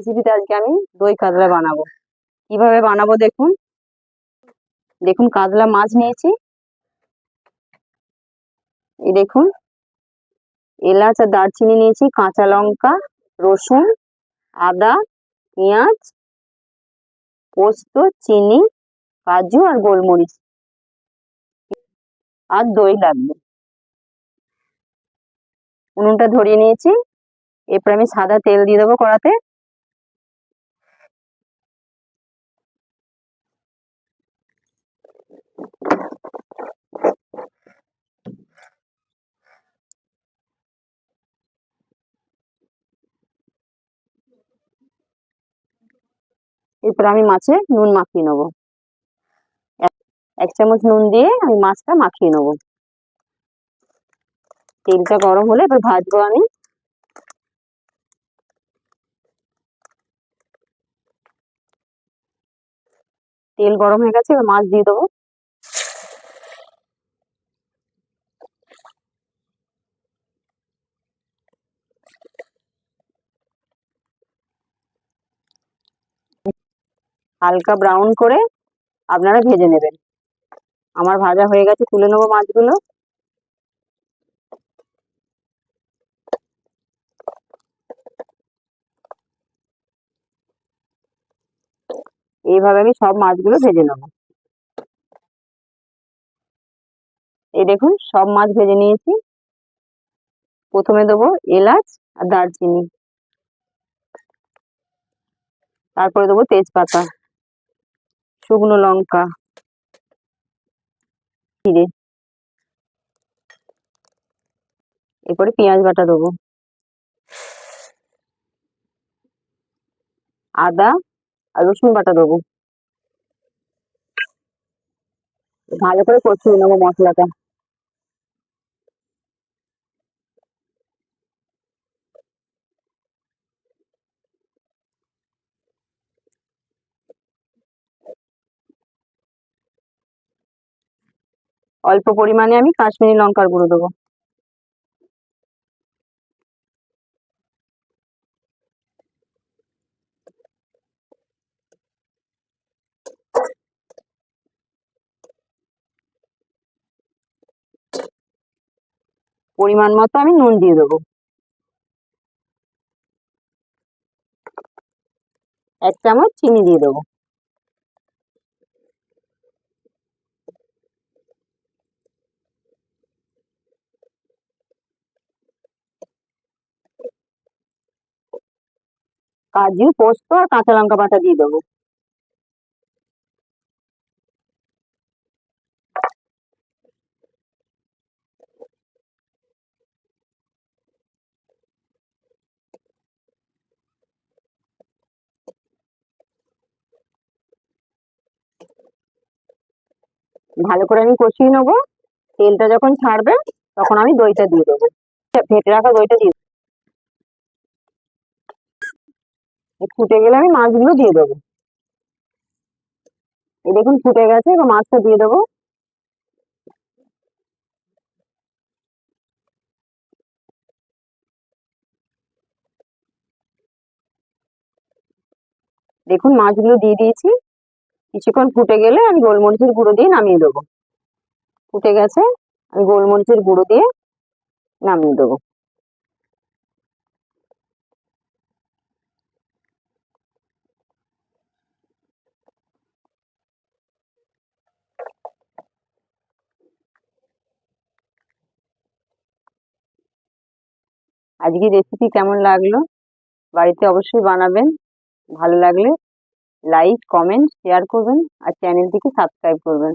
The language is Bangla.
রেসিপিতে আজকে আমি দই কাতলা বানাবো। কীভাবে বানাবো দেখুন। দেখুন, কাতলা মাছ নিয়েছি। এই দেখুন, এলাচ আর দারচিনি নিয়েছি, কাঁচা লঙ্কা, রসুন, আদা, পেঁয়াজ, পোস্ত, চিনি, কাজু আর গোলমরিচ। আর দই লাগবে। উনুনটা ধরিয়ে নিয়েছি। এরপর আমি সাদা তেল দিয়ে দেবো কড়াতে। এরপর আমি মাছে নুন মাখিয়ে নেব। এক- চামচ নুন দিয়ে আমি মাছটা মাখিয়ে নেব। তেলটা গরম হলে এবার ভাজবো আমি। তেল গরম হয়ে গেছে, এবার মাছ দিয়ে দেবো। হালকা ব্রাউন করে আপনারা ভেজে নেবেন। আমার ভাজা হয়ে গেছে, তুলে নেব মাছগুলো। এইভাবে আমি সব মাছগুলো ভেজে নেব। এই দেখুন, সব মাছ ভেজে নিয়েছি। প্রথমে দেবো এলাচ আর দারচিনি। তারপরে দেবো তেজপাতা। শুকনো লঙ্কা। জিরে। এরপরে পেঁয়াজ বাটা দেবো। আদা আর রসুন বাটা দেবো। ভালো করে কষিয়ে নেব মশলাটা। অল্প পরিমাণে আমি কাশ্মীরি লঙ্কার গুঁড়ো দেবো। পরিমাণ মতো আমি নুন দিয়ে দেবো। এক চামচ চিনি দিয়ে দেবো। কাজু, পোস্ত আর কাঁচা লঙ্কা বাটা দিয়ে দেবো। ভালো করে আমি কষিয়ে নেব। তেলটা যখন ছাড়বে, তখন আমি দইটা দিয়ে দেবো। ফেটে রাখা দইটা দিয়ে দেবো। এই ফুটে গেলে আমি মাছগুলো দিয়ে দেবো। এই দেখুন ফুটে গেছে, এবার মাছটা দিয়ে দেবো। দেখুন মাছগুলো দিয়ে দিয়েছি। কিছুক্ষণ ফুটে গেলে আমি গোলমরিচের গুঁড়ো দিয়ে নামিয়ে দেবো। ফুটে গেছে, আমি গোলমরিচের গুঁড়ো দিয়ে নামিয়ে দেবো। আজকে রেসিপি কেমন লাগল? বাড়িতে অবশ্যই বানাবেন। ভালো লাগলে লাইক কমেন্ট শেয়ার করবেন আর চ্যানেলটিকে সাবস্ক্রাইব করবেন।